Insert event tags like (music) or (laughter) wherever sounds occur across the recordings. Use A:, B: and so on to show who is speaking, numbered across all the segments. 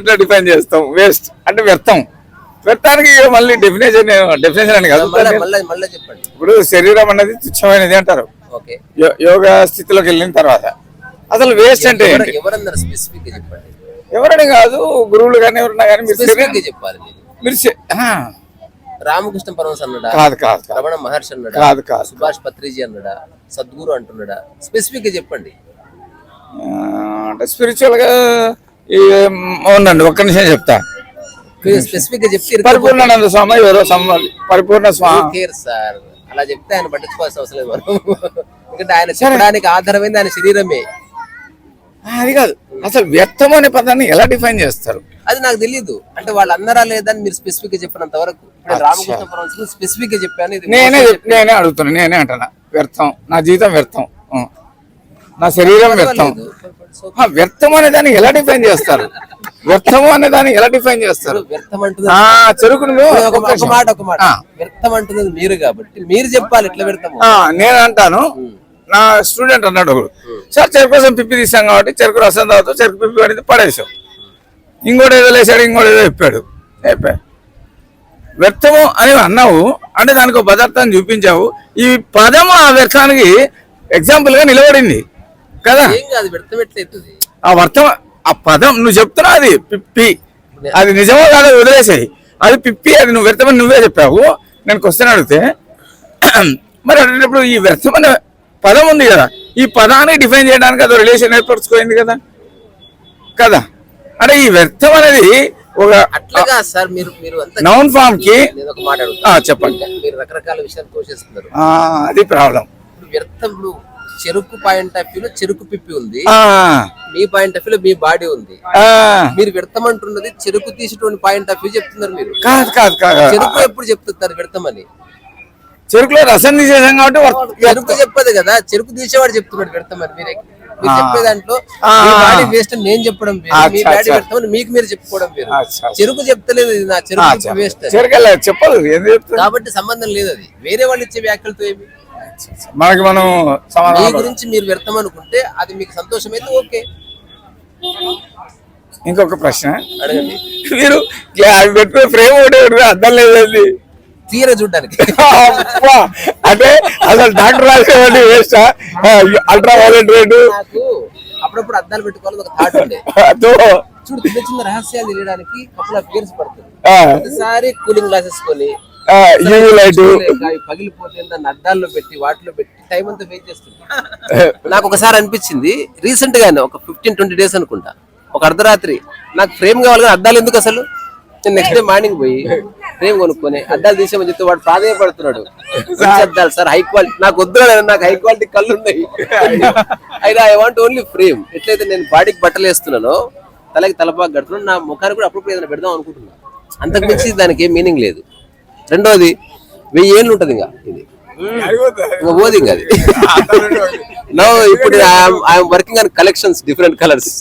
A: ఇట్లా డిఫైన్ చేస్తాం. వేస్ట్ అంటే వ్యర్థం. వ్యర్థానికి మళ్ళీ డెఫినేషన్ డెఫినేషన్ అని కాదు.
B: మళ్ళీ మళ్ళీ మళ్ళీ చెప్పండి.
A: ఇప్పుడు శరీరం అనేది తుచ్చమైనది అంటారు. యోగా స్థితిలోకి వెళ్ళిన తర్వాత. అసలు వేస్ట్ అంటే ఎవరని కాదు గురువులు కానీ ఎవరన్నా కానీ మీరు
B: చెప్పాలి మీరు. రామకృష్ణ పరమహంస అన్నాడా
A: కాదు కాదు
B: రమణ మహర్షి అన్నాడా?
A: కాదు కాదు.
B: సుభాష్ పత్రిజీ అన్నాడా? సద్గురు అంటున్నాడా? స్పెసిఫిక్గా చెప్పండి.
A: అంటే స్పిరిచువల్గా అవునండి ఒక్క నిమిషం చెప్తా.
B: స్పెసిఫిక్గా చెప్తే
A: పరిపూర్ణానంద స్వామి ఎవరో పరిపూర్ణ స్వామి
B: సార్ అలా చెప్తే ఆయన పట్టించుకోవాల్సిన అవసరం లేదు. మనం ఎందుకంటే ఆయన చెప్పడానికి ఆధారమైంది ఆయన శరీరమే.
A: అది కాదు. అసలు వ్యర్థం అనే పదాన్ని ఎలా డిఫైన్ చేస్తారు?
B: అది నాకు తెలియదు అంటే వాళ్ళు అన్నారా లేదా అని మీరు స్పెసిఫిక్గా చెప్పినంత వరకు. రామకృష్ణ స్పెసిఫిక్గా చెప్పాను ఇది
A: నేనే నేనే అడుగుతున్నా నేనే అంటున్నా. వ్యర్థం. నా జీవితం వ్యర్థం. నా శరీరం వ్యర్థం. వ్యర్థం అనే దాన్ని ఎలా డిఫైన్ చేస్తారు? వ్యర్థం అనే దాన్ని ఎలా డిఫైన్ చేస్తారు?
B: వ్యర్థం అంటుంది
A: చెరుకును
B: ఒక. మాట ఒక మాట. వ్యర్థం అంటున్నది మీరు కాబట్టి. మీరు చెప్పాలి ఎట్లా వ్యర్థము.
A: ఆ, నేను అంటాను. నా స్టూడెంట్ అన్నాడు ఒకడు. సార్ చెరుకు కోసం పిప్పి తీసాం కాబట్టి చెరుకు రసం తాగుతూ చెరుకు పిప్పి పడితే పడేసాం. ఇంకోటి ఏదో లేచాడు ఇంకోటి ఏదో చెప్పాడు. చెప్పా. వ్యర్థము అని అన్నావు అంటే దానికి ఒక పదార్థాన్ని చూపించావు. ఈ పదము ఆ వ్యర్థానికి ఎగ్జాంపుల్గా నిలబడింది. కదా? ఆ వర్తం ఆ పదం నువ్వు చెప్తున్నావు అది పిప్పి. అది నిజమో కాదో వదిలేసాయి. అది పిప్పి అది నువ్వు వ్యర్థమని నువ్వే చెప్పావు. నేను క్వశ్చన్ అడిగితే (clears throat) మరి అడిగినప్పుడు ఈ వ్యర్థం అనే పదం ఉంది కదా. ఈ పదాన్ని డిఫైన్ చేయడానికి అదో రిలేషన్ ఏర్పరచుకోయింది కదా. కదా? అంటే ఈ వ్యర్థం అనేది ఒక
B: అట్లాగా సార్ మీరు మీరు
A: నౌన్
B: ఫామ్కి
A: చెప్పండి.
B: మీరు రకరకాల విషయాలు తోచేస్తున్నారు
A: ఆ, అది ప్రాబ్లం.
B: వ్యర్థం చెరుకు పాయింట్ ఆఫ్ వ్యూలో చెరుకు పిప్పి ఉంది. మీ పాయింట్ ఆఫ్ వ్యూలో మీ బాడీ ఉంది. మీరు వ్యర్థం అంటున్నది చెరుకు తీసేటువంటి పాయింట్ ఆఫ్ వ్యూ చెప్తున్నారు మీరు.
A: కాదు కాదు కాదు
B: చెరుకు ఎప్పుడు చెప్తున్నారు అని
A: చెరుకులో రసం తీసేసాం కాబట్టి
B: చెరుకు చెప్పదు కదా. చెరుకు తీసేవాడు చెప్తున్నాడు అని మీరే. మీరు చెప్పే దాంట్లో వేస్ట్ నేను చెప్పడం మీ. వ్యర్థం అని మీకు మీరు చెప్పుకోవడం వేరు. చెరుకు చెప్తలేదు నా. చెరుకు వేస్ట్
A: చెప్పదు.
B: కాబట్టి సంబంధం లేదు అది. వేరే వాళ్ళు ఇచ్చే వ్యాఖ్యలతో ఏమి?
A: మనకి మనం
B: మీ
A: సమాధానం
B: గురించి మీరు వ్యర్థం అనుకుంటే అది మీకు సంతోషం అయితే ఓకే.
A: ఇంకొక ప్రశ్న.
B: అడగండి.
A: మీరు పెట్టుకునే ఫ్రేమ్ ఒకటి అర్థం లేదండి
B: తీర చూడడానికి!
A: అంటే అసలు డాక్టర్ రాసేవాడి వేస్ట్? Ultra violet rate?
B: అప్పుడప్పుడు అద్దాలు పెట్టుకోవాలని ఒక థాట్ ఉండే. చూడు చిన్న చిన్న రహస్యాలు తెలియడానికి కపుల్ ఆఫ్ ఇయర్స్ పడుతుంది. ప్రతిసారి కూలింగ్ గ్లాసెస్ కొని
A: UV లైట్.
B: అద్దాల్లో పెట్టి వాటిలో పెట్టి టైం అంతా వేస్ట్ చేస్తుంది (laughs) నాకు ఒకసారి అనిపించింది రీసెంట్ గానే ఒక ఫిఫ్టీన్ ట్వంటీ డేస్ అనుకుంటా. ఒక అర్ధరాత్రి. నాకు ఫ్రేమ్ కావాలి కానీ అద్దాలు ఎందుకు అసలు? నేను నెక్స్ట్ డే మార్నింగ్ పోయి ఫ్రేమ్ కొనుక్కొని అద్దాలు తీసేమని చెప్తే వాడు ప్రాధాన్యపడుతున్నాడు అద్దాలు సార్ హై క్వాలిటీ నాకు వద్దు నాకు హై క్వాలిటీ కళ్ళు ఉన్నాయి అయితే ఐ వాంట్ ఓన్లీ ఫ్రేమ్ ఎట్లయితే నేను బాడీకి బట్టలు వేస్తున్నానో తలకి తలపాకు కడుతున్నాను నా ముఖానికి కూడా అప్పుడప్పుడు ఏదైనా పెడదాం అనుకుంటున్నాను అంతకు మించి దానికి ఏం మీనింగ్ లేదు. రెండోది వెయ్యి ఏళ్ళు ఉంటుంది ఇంకా ఇది. ఇంకా పోదు ఇంకా అది. నో ఇప్పుడు I'm working on collections different colours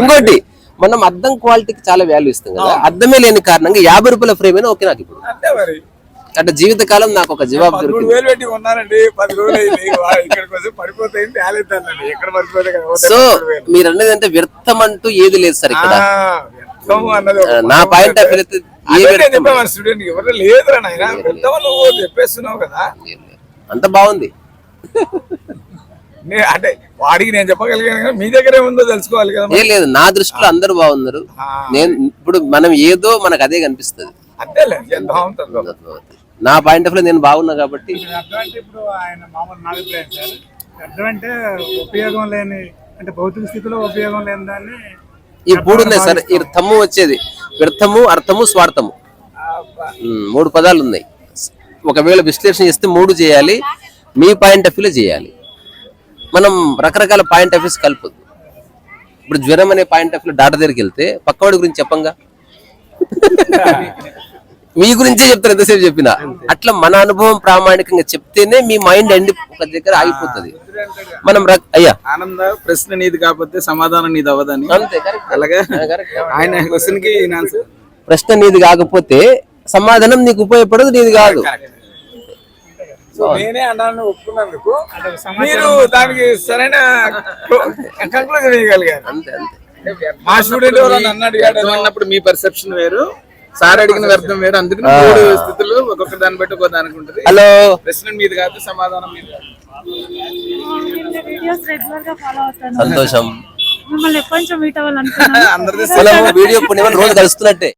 B: ఇంకోటి మనం అద్దం క్వాలిటీకి చాలా వాల్యూ ఇస్తాం కదా. అద్దమే లేని కారణంగా యాభై రూపాయల ఫ్రేమ్ అయినా ఓకే నాకు ఇప్పుడు. అంటే జీవితకాలం నాకు ఒక జవాబు దొరికింది.
A: వేలు పెట్టి పది రోజులు ఎక్కడ
B: సో. మీరు అన్నది అంటే వ్యర్థం అంటూ ఏది లేదు సార్ ఇక్కడ. నా పాయింట్ ఆఫ్
A: స్టూడెంట్ ఎవరు లేదురా నాయన. వ్యర్థం నువ్వు చెప్పేస్తున్నావు కదా.
B: అంత బాగుంది.
A: నే- అంటే వాడికి నేను చెప్పగలిగాను మీ దగ్గర ఏముందో తెలుసుకోవాలి కదా
B: ఏ లేదు నా దృష్టిలో అందరూ బాగున్నారు. నేను ఇప్పుడు మనం ఏదో మనకు అదే కనిపిస్తుంది.
A: అంతేలే ఎంత బాగుంటుందో
B: నా పాయింట్ ఆఫ్లో నేను బాగున్నా కాబట్టి.
C: ఇప్పుడు ఆయన మామూలు నా అభిప్రాయం సార్ అర్థం అంటే ఉపయోగం లేని అంటే భౌతిక స్థితిలో ఉపయోగం లేని దాన్ని
B: ఈ సార్ ఈ తమ్ము వచ్చేది. వ్యర్థము అర్థము స్వార్థము. మూడు పదాలు ఉన్నాయి. ఒకవేళ విశ్లేషణ చేస్తే మూడు చేయాలి మీ పాయింట్ ఆఫ్ వ్యూలో చేయాలి. మనం రకరకాల పాయింట్ ఆఫ్ వ్యూస్ కలపదు ఇప్పుడు జ్వరం అనే పాయింట్ ఆఫ్ వ్యూ డాక్టర్ దగ్గరికి వెళ్తే పక్కవాడి గురించి చెప్పంగా? (laughs) మీ గురించే చెప్తారు ఎంతసేపు చెప్పినా. అట్లా మన అనుభవం ప్రామాణికంగా చెప్తేనే మీ మైండ్ ఎండి ఒక దగ్గర ఆగిపోతుంది. మనం రక్- అయ్యా.
D: ఆనంద ప్రశ్న నీది కాకపోతే సమాధానం నీది అవ్వదని. అలాగే? ఆయన క్వశ్చన్కి
B: ప్రశ్న నీది కాకపోతే సమాధానం నీకు ఉపయోగపడదు నీది కాదు.
A: సో నేనే అన్నాను ఒప్పుకున్నందుకు. మీరు దానికి సరైన కంక్లూజన్ ఇవ్వగలిగారు.
B: అంతే అంతే.
A: మా స్టూడెంట్
D: అన్నప్పుడు మీ పర్సెప్షన్ వేరు. సార్ అడిగిన వ్యర్థం వేరు. అందుకని మూడు స్థితులు ఒక్కొక్క దాన్ని బట్టి ఒక్కొక్క దానికి ఉంటుంది.
B: హలో.
D: ప్రశ్న మీది కాదు సమాధానం మీది కాదు.
E: వీడియోస్ రెగ్యులర్గా ఫాలో అవుతాను.
B: సంతోషం.
E: మిమ్మల్ని ఎప్పటి నుంచో మీట్ అవ్వాలనుకున్నాను. (laughs)
B: వీడియో రోజు కలుస్తున్నట్టే.